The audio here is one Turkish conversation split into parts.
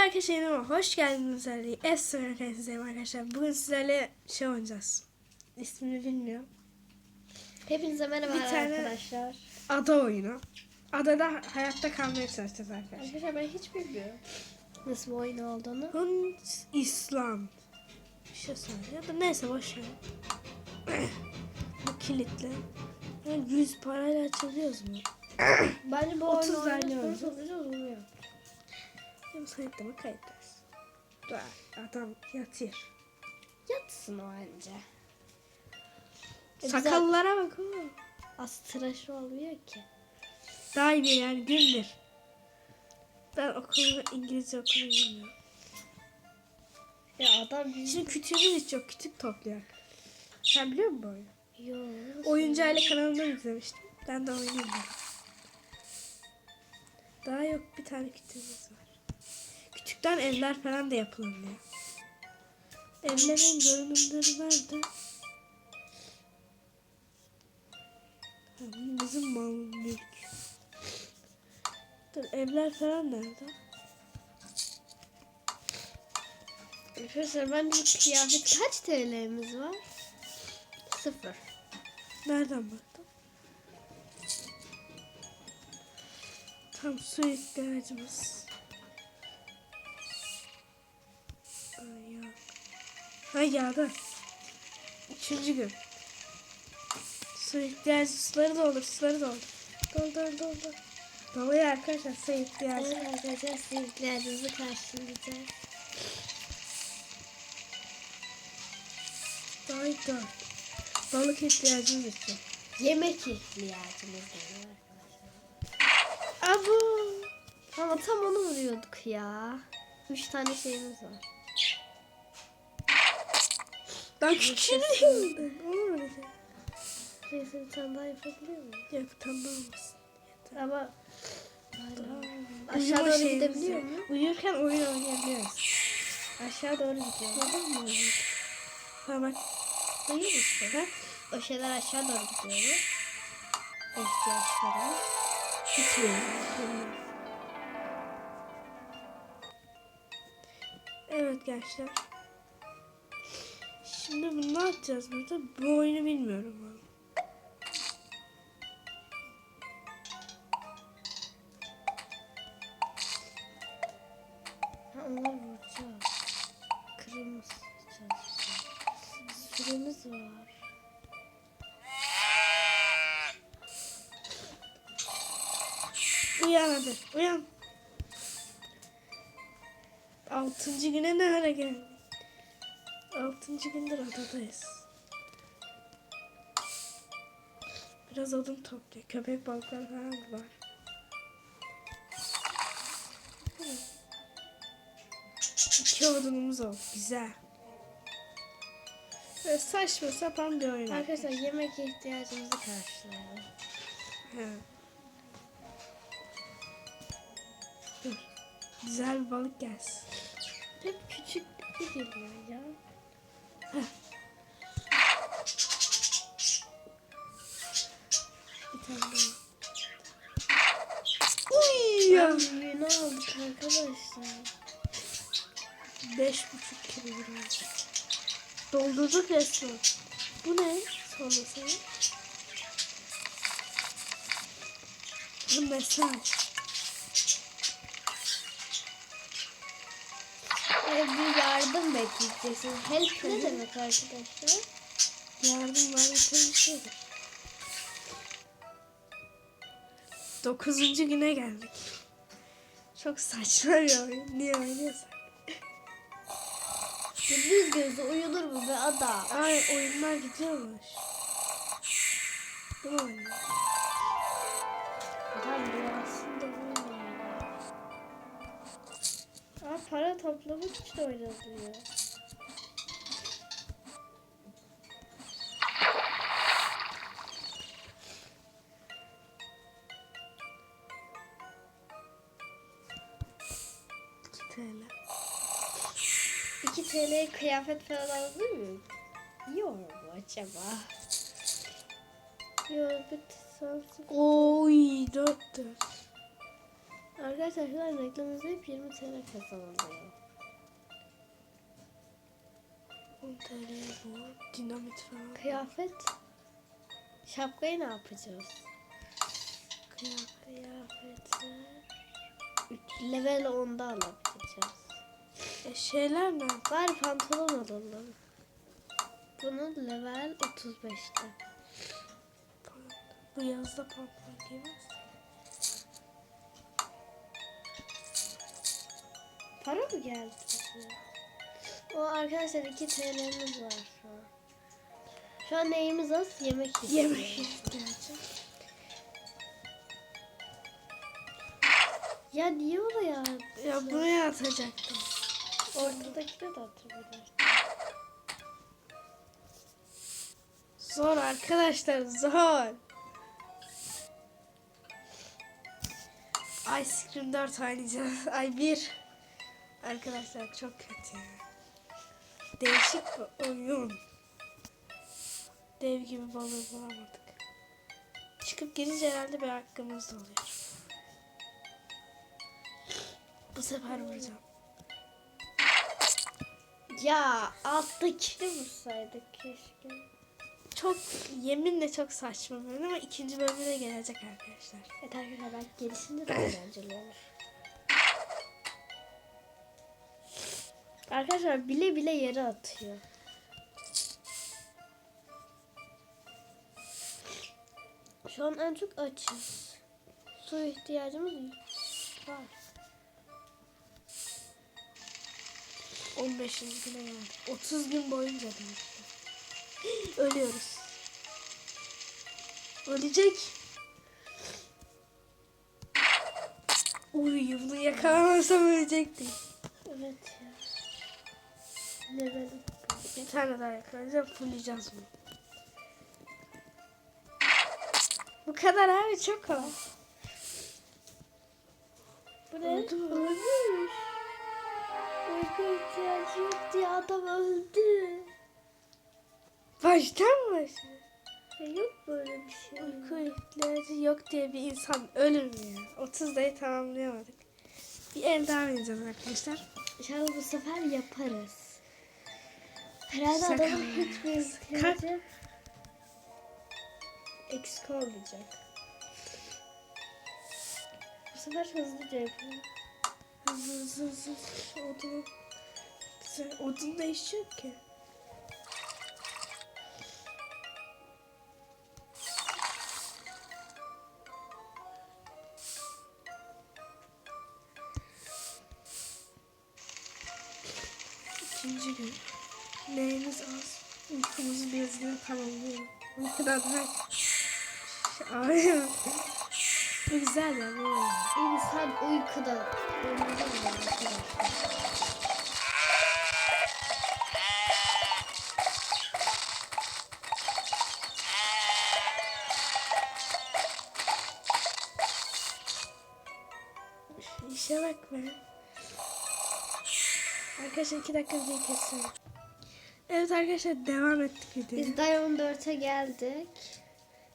arkadaşlar yine hoş geldiniz Ali. Esra arkadaşlarım arkadaşlar. Bugün sizlerle şey oynayacağız. İsmini bilmiyorum. Hepinize merhaba Bir tane- arkadaşlar. Ada oyunu. Adada hayatta kalmaya çalışacağız arkadaşlar. Arkadaşlar ben hiç bilmiyorum. Nasıl bir oyun olduğunu. Hunt İslam. Bir şey söylüyor da neyse boş ver. Bu kilitli. Yani 100 parayla açabiliyoruz mu? Bence bu 30 oyunu olacağız olmuyor. Benim sayıtlama kayıtlarız. Dur, Adam yatıyor. Yatsın o önce. E. Sakallara bak oğlum. Az tıraş olmuyor ki. Daha iyi yer gündür. Ben okulu İngilizce okulu bilmiyorum. Ya adam Şimdi kütüğümüz hiç yok. Kütük topluyor. Sen biliyor musun bu oyunu? Yok. Oyuncu aile kanalından izlemiştim. Ben de dedim. Daha yok bir tane kütüğümüz var. Küçükten evler falan da yapılabiliyor. Evlerin görünümleri nerede? Bizim mal mülk. Dur evler falan nerede? Arkadaşlar bence bu kıyafet kaç TL'miz var? Sıfır. Nereden baktın? Tam su ihtiyacımız. Ha yağdı. Üçüncü gün. Su ihtiyacı suları da olur, suları da olur. Dol dol dol dol. Doluyor arkadaşlar su ihtiyacı. Evet arkadaşlar sizin ihtiyacınızı karşılayacağız. Daha dört. Balık ihtiyacımız için. Yemek ihtiyacımız var. Abu. Ama tam onu vuruyorduk ya. Üç tane şeyimiz var. Daha küçüğüm. Olur şey. Neyse bir tane daha yapabiliyor muyum? Yok tam da olmasın. Ama aşağı doğru gidebiliyor muyum? Uyurken oyun oynayabiliyoruz. Aşağı doğru gidiyorum. Neden mi uyuyor? Ha bak. Duyuyor musun? Ha? O şeyler aşağı doğru gidiyor. İhtiyaçlarım. Gitmiyor. Evet gençler. Şimdi bunu ne yapacağız burada? Bu oyunu bilmiyorum ben. Ha, onları vuracağız. Kırmızı çalışacağız. Süremiz var. Uyan hadi. Uyan. Altıncı güne ne ara geldik? Altıncı gündür adadayız. Biraz odun topluyor. Köpek balıkları falan var. İki odunumuz oldu. Güzel. Böyle saçma sapan bir oyun. Arkadaşlar yemek ihtiyacımızı karşılayalım. Dur. Güzel bir balık gelsin. Hep küçük bir geliyor ya. Bir tane daha. Uy ya. Ya büyüğünü aldık arkadaşlar. Beş buçuk kilogram. Doldurduk resmen. Bu ne? Sonrası. Bu mesaj. Bir yardım bekleyeceksiniz. Help ne demek arkadaşlar? Yardım var şeydir. Dokuzuncu güne geldik. Çok saçma bir oyun. Niye oynuyorsak? Gündüz gözü uyunur mu be adam? Ay oyunlar gidiyormuş. Değil mi İçin oynanıyor. İki TL. 2 TL'ye kıyafet falan alabilir miyim? Yok mu acaba? Yok bir. Oy dört dört. Arkadaşlar şu an reklam izleyip 20 TL kazanılıyor. 10 TL bu. Dinamit falan. Kıyafet. Şapkayı ne yapacağız? Kıyafetler. Üç- Level 10'da alabileceğiz. E şeyler ne? Bari pantolon alalım. Bunu level 35'te. Bu yazda pantolon giymez. Para mı geldi? O arkadaşlar 2 TL'miz var şu an. Şu an neyimiz az? Yemek istiyoruz. Yemek ihtiyacı. Ya niye oraya? Ya buraya atacaktım. Ortadakine de atabiliriz. Zor arkadaşlar zor. Ice Cream 4 oynayacağız. Ay 1. Arkadaşlar çok kötü. Değişik bir oyun. Dev gibi balığı bulamadık. Çıkıp gelince herhalde bir hakkımız da oluyor. Bu sefer vuracağım. Ya alttakini vursaydık keşke. Çok yeminle çok saçma oyun ama ikinci bölümü de gelecek arkadaşlar. Evet arkadaşlar belki gelişinde de eğlenceli olur. Arkadaşlar bile bile yere atıyor. Şu an en çok açız. Su ihtiyacımız var. 15. güne geldik. 30 gün boyunca demişler. Ölüyoruz. Ölecek. Uy bunu yakalamasam ölecektim. Evet. Bir tane daha yakalayacağım. Fullleyeceğiz bunu. Bu kadar abi çok kolay. Bu ne? Ölmüş. Uyku ihtiyacı yok diye adam öldü. Baştan mı? Ya yok böyle bir şey. Uyku ihtiyacı yok diye bir insan ölür mü ya? 30 dayı tamamlayamadık. Bir el daha oynayacağız arkadaşlar. İnşallah bu sefer yaparız. Herhalde Sakın adamın hiçbir ihtiyacı eksik olmayacak. Bu sefer hızlıca yapalım. Hızlı hızlı hızlı. Odunu. Güzel. Odun yok ki. İkinci gün. Neyimiz az. Uykumuzu biraz gün tamamlayalım. Uykudan her... Ay. Bu güzel ya bu oyun. İnsan uykuda? İşe bak be. Arkadaşlar iki dakika videoyu kesiyorum. Evet arkadaşlar devam ettik videoya. Biz Day 14'e geldik.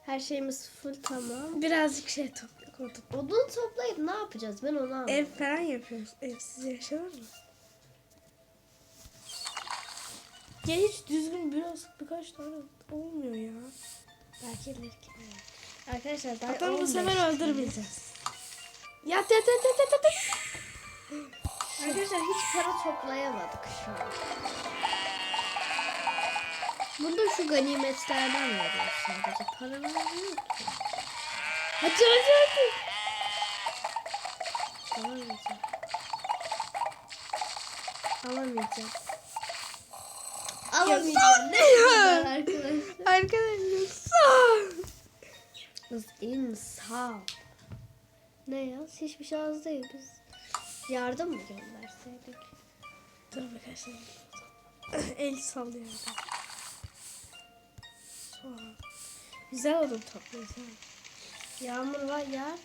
Her şeyimiz full tamam. Birazcık şey topladık odun. Odun toplayıp ne yapacağız? Ben onu anlamadım. Ev falan yapıyoruz. Evsiz yaşanır mı? Ya hiç düzgün biraz birkaç tane olmuyor ya. Belki ileriki. Arkadaşlar Day Adamı bu 15 sefer öldürmeyeceğiz. Yat yat yat yat yat yat. Arkadaşlar hiç para toplayamadık şu an. Bunda şu ganimetlerden veriyor sadece. Para vermiyor ki. Hadi hadi hadi. Alamayacağım. Alamayacağım. Alamayacağım. Ne güzel arkadaşlar. Arkadaşlar sağ. İnsan. Ne ya? Hiçbir şey az değil. Biz yardım mı gönderseydik? Dur tane. El sallıyor. Güzel odun topluyoruz. Yağmur var ya.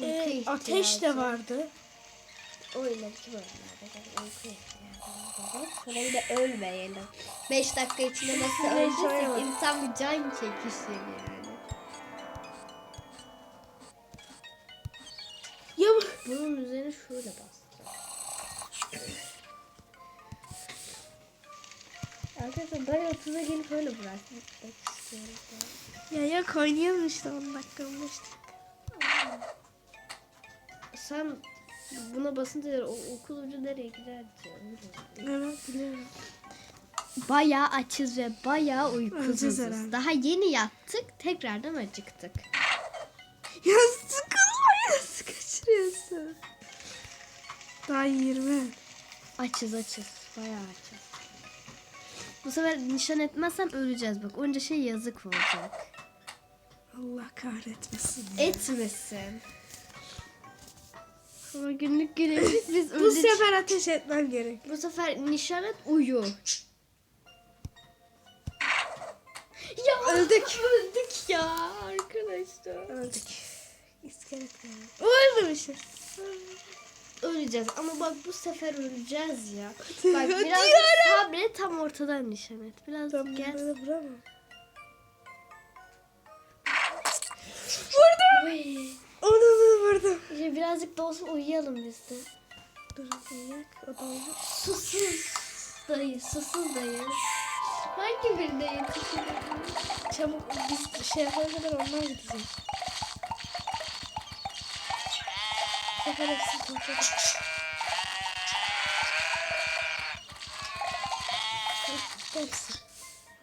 Ee, ateş de vardı. O ileriki bölümlerde de uyku ihtiyacı. Sonra bir de ölmeyelim. 5 dakika içinde nasıl oynamadım. insan bir can çekişir yani. Ya bu bunun üzerine şöyle bastıracağım. Arkadaşlar ben 30'a gelip öyle istiyorum. Ya yok oynayalım işte 10 dakika 15 dakika. Sen buna basınca o okul ucu nereye gider diyor. Evet biliyorum. Bayağı açız ve bayağı uykusuzuz. Daha yeni yattık, tekrardan acıktık. Ya sıkılma ya kaçırıyorsun. Daha 20. Açız açız, bayağı açız. Bu sefer nişan etmezsem öleceğiz bak. Onca şey yazık olacak. Allah kahretmesin. ya. Etmesin. Ama günlük görevimiz biz Bu öldük. sefer ateş etmem gerek. Bu sefer nişan et uyu. Ya Öldük. Öldük ya arkadaşlar. Öldük. İskelet geldi. Ölmemişiz. Öleceğiz ama bak bu sefer öleceğiz ya. Bak biraz sabret tam ortadan nişan et. Biraz Tam gel. böyle vuramam. Oy. Onu mu vurdum? İşte birazcık da olsa uyuyalım biz de. Dur uyuyak. O da olur. Susuz dayı, susuz dayı. Hangi birinde yetişelim? Çabuk biz şey yapana kadar onlar gidecek. Hepsi.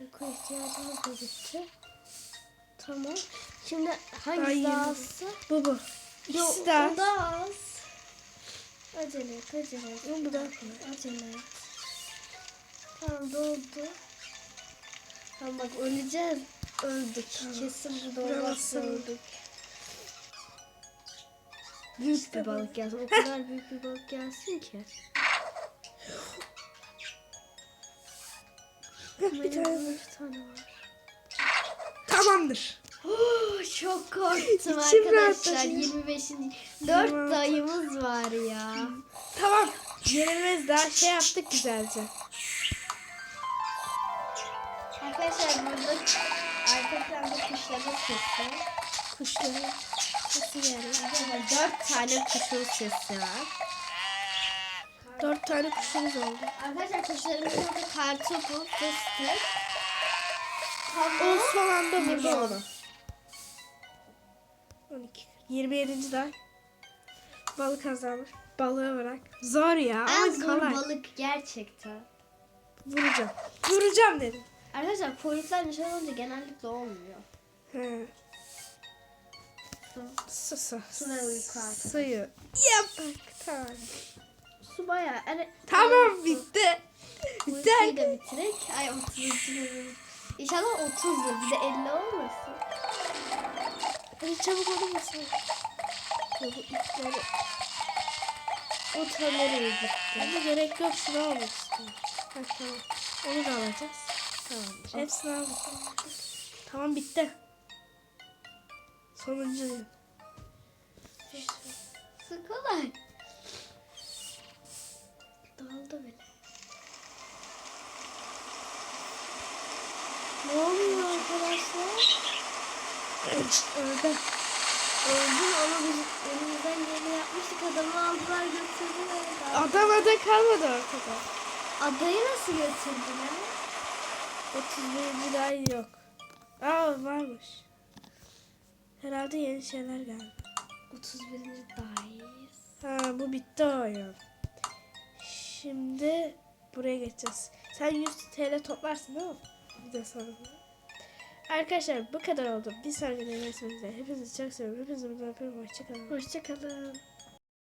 Uyku ihtiyacımız da bitti. Tamam. Şimdi hangisi yeni. daha azsa? Bu bu. İkisi de az. o daha az. Acele et, acele et. Bu daha kolay. Acele et. Tamam doldu. Tamam bak öleceğiz. Öldük. Tamam. Kesin burada olmazsa öldük. Büyük İşte bir balık gelsin. O kadar büyük bir balık gelsin ki. bir tane var. Bir tane var. Tamamdır. Oh, çok korktum İçim arkadaşlar. rahatladı. 25. Yirmi 4 altı. dayımız var ya. Tamam. Yenilmez daha şey yaptık güzelce. Arkadaşlar burada arka planda kuşların sesi. Kuşların sesi geldi. 4 tane kuşun sesi var. Dört tane kuşumuz oldu. Arkadaşlar kuşlarımız burada kartopu, fıstık, tavuk, Osman anda vurdu limon. onu. 12. 27. daha. Balık kazanmış. Balığı bırak. Zor ya En ama zor kolay. balık gerçekten. Vuracağım. Vuracağım dedim. Arkadaşlar polisler nişan olunca genellikle olmuyor. He. Su. Uyku artık. Suyu. Yapak. Tamam. Su bayağı. Yani, Tamam bitti. Uykuyu Bitti. da bitirek. Ay 30. bölüm. İnşallah 30'dur. Bir de 50 olmasın. Hadi çabuk olur musun? Bu ipleri. O nereye gitti? Ama gerek yok şunu almak istiyorum. Ha, tamam. Onu da alacağız. Tamam. Hepsini aldık. Tamam bitti. Sonuncu. Su kolay. Daldı bile. Ne oluyor arkadaşlar? Öldü. Öldüm ama biz elimizden geleni yapmıştık. Adamı aldılar götürdüler. Adam ada kalmadı ortada. Adayı nasıl götürdüler? 31 ay yok. Aa varmış. Herhalde yeni şeyler geldi. 31. dahiyiz. Ha bu bitti oyun. Şimdi buraya geçeceğiz. Sen 100 TL toplarsın değil mi? Bir de sonra. Arkadaşlar bu kadar oldu. Bir sonraki denemesinde hepinizi çok seviyorum. Hepinizi buradan öpüyorum. Hoşçakalın. Hoşçakalın.